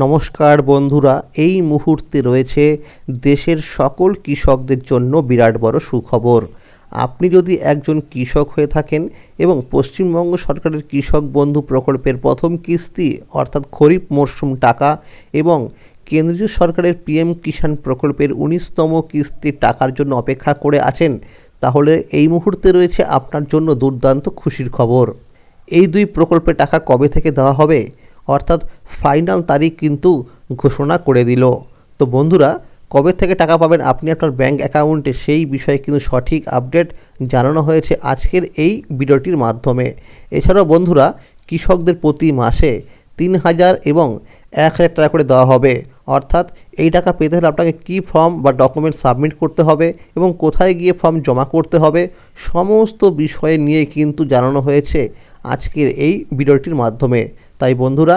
নমস্কার বন্ধুরা, এই মুহূর্তে রয়েছে দেশের সকল কৃষকদের জন্য বিরাট বড় সুখবর। আপনি যদি একজন কৃষক হয়ে থাকেন এবং পশ্চিমবঙ্গ সরকারের কৃষক বন্ধু প্রকল্পের প্রথম কিস্তি, অর্থাৎ খরিফ মরশুম টাকা এবং কেন্দ্রীয় সরকারের পিএম কিষাণ প্রকল্পের উনিশতম কিস্তির টাকার জন্য অপেক্ষা করে আছেন, তাহলে এই মুহূর্তে রয়েছে আপনার জন্য দুর্দান্ত খুশির খবর। এই দুই প্রকল্পে টাকা কবে থেকে দেওয়া হবে? অর্থাৎ ফাইনাল তারিখ কিন্তু ঘোষণা করে দিল। তো বন্ধুরা, কবে থেকে টাকা পাবেন আপনি আপনার ব্যাঙ্ক অ্যাকাউন্টে সেই বিষয়ে কিন্তু সঠিক আপডেট জানানো হয়েছে আজকের এই ভিডিওটির মাধ্যমে। এছাড়াও বন্ধুরা, কৃষকদের প্রতি মাসে তিন হাজার এবং এক হাজার টাকা করে দেওয়া হবে। অর্থাৎ এই টাকা পেতে হলে আপনাকে কী ফর্ম বা ডকুমেন্ট সাবমিট করতে হবে এবং কোথায় গিয়ে ফর্ম জমা করতে হবে সমস্ত বিষয়ে নিয়ে কিন্তু জানানো হয়েছে আজকের এই ভিডিওটির মাধ্যমে। তাই বন্ধুরা,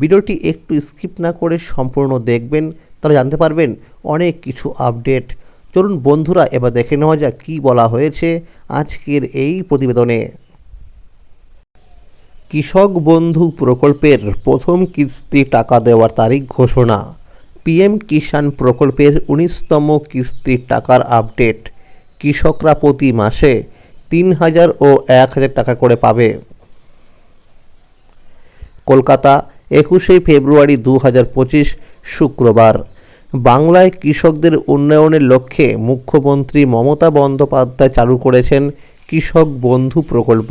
ভিডিওটি একটু স্কিপ না করে সম্পূর্ণ দেখবেন, তাহলে জানতে পারবেন অনেক কিছু আপডেট। চলুন বন্ধুরা, এবার দেখে নেওয়া যাক কী বলা হয়েছে আজকের এই প্রতিবেদনে। কৃষক বন্ধু প্রকল্পের প্রথম কিস্তি টাকা দেওয়ার তারিখ ঘোষণা। পিএম কিষাণ প্রকল্পের উনিশতম কিস্তির টাকার আপডেট। কৃষকরা প্রতি মাসে তিন হাজার ও এক হাজার টাকা করে পাবে। কলকাতা, একুশে ফেব্রুয়ারি দু হাজার পঁচিশ, শুক্রবার। বাংলায় কৃষকদের উন্নয়নের লক্ষ্যে মুখ্যমন্ত্রী মমতা বন্দ্যোপাধ্যায় চালু করেছেন কৃষক বন্ধু প্রকল্প।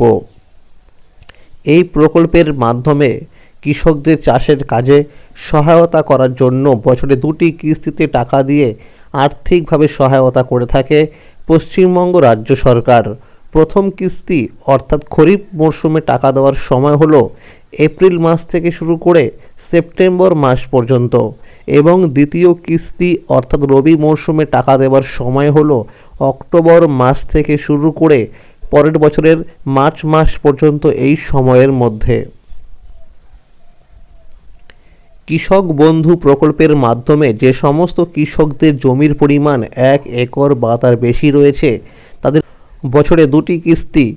এই প্রকল্পের মাধ্যমে কৃষকদের চাষের কাজে সহায়তা করার জন্য বছরে দুটি কিস্তিতে টাকা দিয়ে আর্থিকভাবে সহায়তা করে থাকে পশ্চিমবঙ্গ রাজ্য সরকার। প্রথম কিস্তি অর্থাৎ খরিফ মরশুমে টাকা দেওয়ার সময় হলো এপ্রিল মাস থেকে শুরু করে সেপ্টেম্বর মাস পর্যন্ত এবং দ্বিতীয় কিস্তি অর্থাৎ রবি মরশুমে টাকা দেওয়ার সময় হলো অক্টোবর মাস থেকে শুরু করে পরের বছরের মার্চ মাস পর্যন্ত এই সময়ের মধ্যে। কৃষক বন্ধু প্রকল্পের মাধ্যমে যে সমস্ত কৃষকদের জমির পরিমাণ এক একর বা তার বেশি রয়েছে, তাদের বছরে দুটি কিস্তি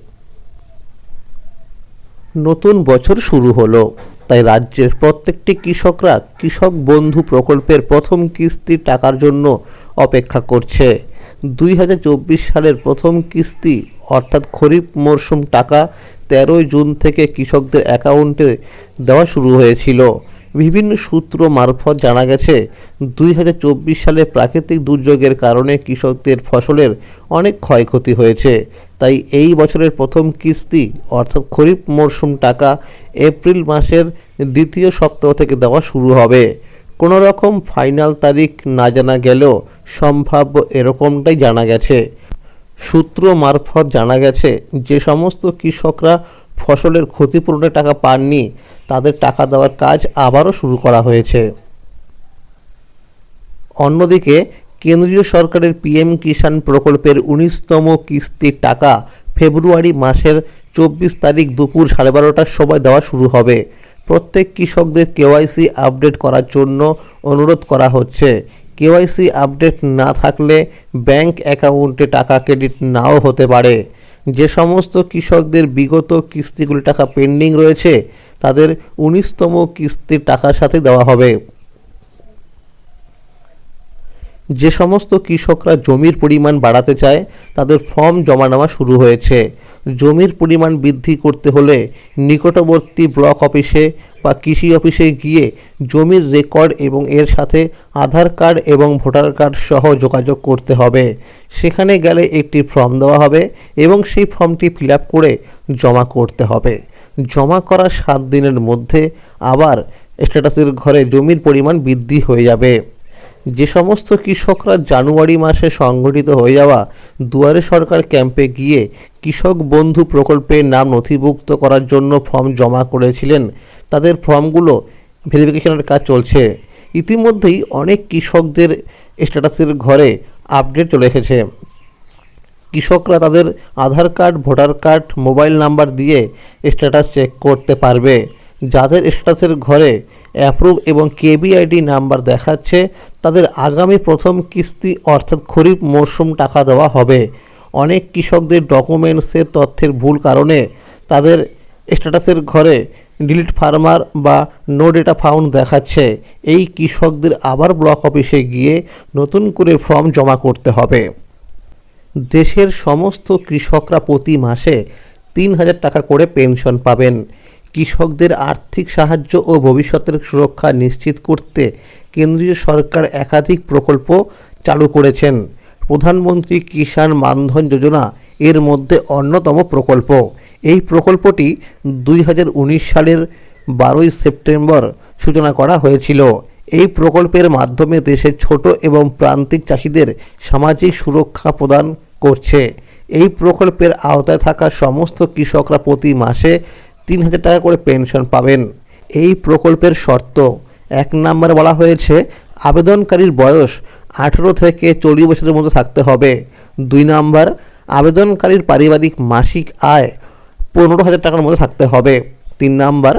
নতুন বছর শুরু হলো। তাই রাজ্যের প্রত্যেকটি কৃষকরা কৃষক বন্ধু প্রকল্পের প্রথম কিস্তির টাকার জন্য অপেক্ষা করছে। দুই হাজার চব্বিশ সালের প্রথম কিস্তি, অর্থাৎ খরিফ মরশুম টাকা, তেরোই জুন থেকে কৃষকদের অ্যাকাউন্টে দেওয়া শুরু হয়েছিল। বিভিন্ন সূত্র মারফত জানা গেছে, দুই হাজার চব্বিশ সালে প্রাকৃতিক দুর্যোগের কারণে কৃষকদের ফসলের অনেক ক্ষয়ক্ষতি হয়েছে। তাই এই বছরের প্রথম কিস্তি, অর্থাৎ খরিফ মরশুম টাকা, এপ্রিল মাসের দ্বিতীয় সপ্তাহ থেকে দেওয়া শুরু হবে। কোনো রকম ফাইনাল তারিখ না জানা গেলেও সম্ভাব্য এরকমটাই জানা গেছে। সূত্র মারফত জানা গেছে, যে সমস্ত কৃষকরা ফসলের ক্ষতিপূরণের টাকা পাননি, তাদের টাকা দেওয়ার কাজ আবারও শুরু করা হয়েছে। অন্যদিকে, কেন্দ্রীয় সরকারের পিএম কিষাণ প্রকল্পের উনিশতম কিস্তির টাকা ফেব্রুয়ারি মাসের চব্বিশ তারিখ দুপুর সাড়ে বারোটার সময় দেওয়া শুরু হবে। প্রত্যেক কৃষকদের কেওয়াইসি আপডেট করার জন্য অনুরোধ করা হচ্ছে। কেওয়াইসি আপডেট না থাকলে ব্যাংক অ্যাকাউন্টে টাকা ক্রেডিট নাও হতে পারে। যে সমস্ত কৃষকদের বিগত কিস্তিগুলি টাকা পেন্ডিং রয়েছে, তাদের উনিশতম কিস্তির টাকার সাথে দেওয়া হবে। যে সমস্ত কৃষকরা জমির পরিমাণ বাড়াতে চায়, তাদের ফর্ম জমা নেওয়া শুরু হয়েছে। জমির পরিমাণ বৃদ্ধি করতে হলে নিকটবর্তী ব্লক অফিসে বা কৃষি অফিসে গিয়ে জমির রেকর্ড এবং এর সাথে আধার কার্ড এবং ভোটার কার্ড সহ যোগাযোগ করতে হবে। সেখানে গেলে একটি ফর্ম দেওয়া হবে এবং সেই ফর্মটি ফিল করে জমা করতে হবে। জমা করা সাত দিনের মধ্যে আবার স্ট্যাটাসের ঘরে জমির পরিমাণ বৃদ্ধি হয়ে যাবে। যে সমস্ত কৃষকরা জানুয়ারি মাসে সংগঠিত হয়ে যাওয়া দুয়ারে সরকার ক্যাম্পে গিয়ে কৃষক বন্ধু প্রকল্পের নাম নথিভুক্ত করার জন্য ফর্ম জমা করেছিলেন। তাদের ফর্মগুলো ভেরিফিকেশনের কাজ চলছে। ইতিমধ্যেই অনেক কৃষকদের স্ট্যাটাসের ঘরে আপডেট চলে এসেছে। কৃষকরা তাদের Aadhaar card, voter card, mobile number দিয়ে স্ট্যাটাস চেক করতে পারবে। যাদের স্ট্যাটাসের ঘরে অ্যাপ্রুভ এবং কেবিআইডি নাম্বার দেখাচ্ছে, তাদের আগামী প্রথম কিস্তি অর্থাৎ খরিফ মরশুম টাকা দেওয়া হবে। অনেক কৃষকদের ডকুমেন্টসের তথ্যের ভুল কারণে তাদের স্ট্যাটাসের ঘরে ডিলিট ফার্মার বা নো ডেটা ফাউন্ড দেখাচ্ছে। এই কৃষকদের আবার ব্লক অফিসে গিয়ে নতুন করে ফর্ম জমা করতে হবে। দেশের সমস্ত কৃষকরা প্রতি মাসে তিন হাজার টাকা করে পেনশন পাবেন। কৃষকদের আর্থিক সাহায্য ও ভবিষ্যতের সুরক্ষা নিশ্চিত করতে কেন্দ্রীয় সরকার একাধিক প্রকল্প চালু করেছেন। প্রধানমন্ত্রী কিষাণ মানধন যোজনা এর মধ্যে অন্যতম প্রকল্প। এই প্রকল্পটি দুই হাজার উনিশ সালের বারোই সেপ্টেম্বর সূচনা করা হয়েছিল। এই প্রকল্পের মাধ্যমে দেশের ছোট এবং প্রান্তিক চাষিদের সামাজিক সুরক্ষা প্রদান করছে। এই প্রকল্পের আওতায় থাকা সমস্ত কৃষকরা প্রতি মাসে তিন হাজার টাকা করে পেনশন পাবেন। এই প্রকল্পের শর্ত, এক নম্বরে বলা হয়েছে, আবেদনকারীর বয়স আঠেরো থেকে চল্লিশ বছরের মধ্যে থাকতে হবে। দুই নম্বর, আবেদনকারীর পারিবারিক মাসিক আয় পনেরো হাজার টাকার মধ্যে থাকতে হবে। তিন নম্বর,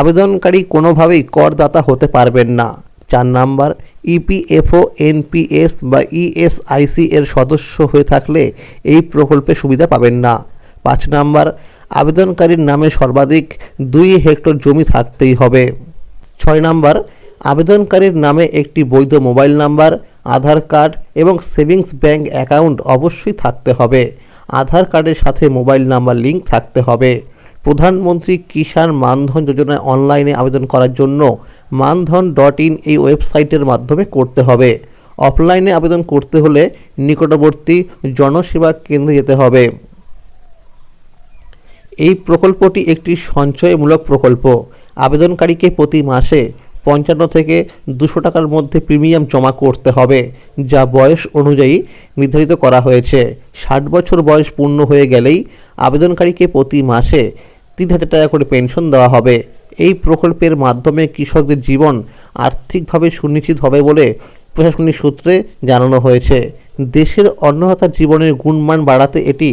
আবেদনকারী কোনোভাবেই করদাতা হতে পারবেন না। চার নাম্বার, ইপিএফও, এনপিএস বা ইএসআইসি এর সদস্য হয়ে থাকলে এই প্রকল্পে সুবিধা পাবেন না। পাঁচ নাম্বার আবেদনকারীর নামে সর্বাধিক দুই হেক্টর জমি থাকতেই হবে। ছয় নাম্বার, আবেদনকারীর নামে একটি বৈধ মোবাইল নাম্বার, আধার কার্ড এবং সেভিংস ব্যাংক অ্যাকাউন্ট অবশ্যই থাকতে হবে। আধার কার্ডের সাথে মোবাইল নাম্বার লিংক থাকতে হবে। প্রধানমন্ত্রী কিষাণ মানধন যোজনায় অনলাইনে আবেদন করার জন্য মানধন ডট ইন এই ওয়েবসাইটের মাধ্যমে করতে হবে। অফলাইনে আবেদন করতে হলে নিকটবর্তী জনসেবা কেন্দ্রে যেতে হবে। এই প্রকল্পটি একটি সঞ্চয়মূলক প্রকল্প। আবেদনকারীকে প্রতি মাসে পঞ্চান্ন থেকে দুশো টাকার মধ্যে প্রিমিয়াম জমা করতে হবে, যা বয়স অনুযায়ী নির্ধারিত করা হয়েছে। ষাট বছর বয়স পূর্ণ হয়ে গেলেই আবেদনকারীকে প্রতি মাসে তিন হাজার টাকা করে পেনশন দেওয়া হবে। এই প্রকল্পের মাধ্যমে কৃষকদের জীবন আর্থিকভাবে সুনিশ্চিত হবে বলে প্রশাসনিক সূত্রে জানানো হয়েছে। দেশের অন্নদাতার জীবনের গুণমান বাড়াতে এটি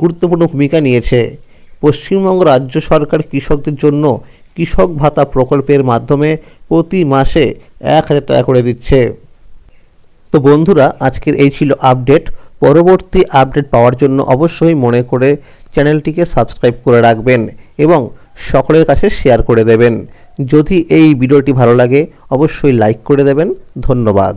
গুরুত্বপূর্ণ ভূমিকা নিয়েছে। পশ্চিমবঙ্গ রাজ্য সরকার কৃষকদের জন্য কৃষক ভাতা প্রকল্পের মাধ্যমে প্রতি মাসে এক হাজার টাকা করে দিচ্ছে। তো বন্ধুরা, আজকের এই ছিল আপডেট। পরবর্তী আপডেট পাওয়ার জন্য অবশ্যই মনে করে চ্যানেলটিকে সাবস্ক্রাইব করে রাখবেন এবং সকলের কাছে শেয়ার করে দেবেন। যদি এই ভিডিওটি ভালো লাগে, অবশ্যই লাইক করে দেবেন। ধন্যবাদ।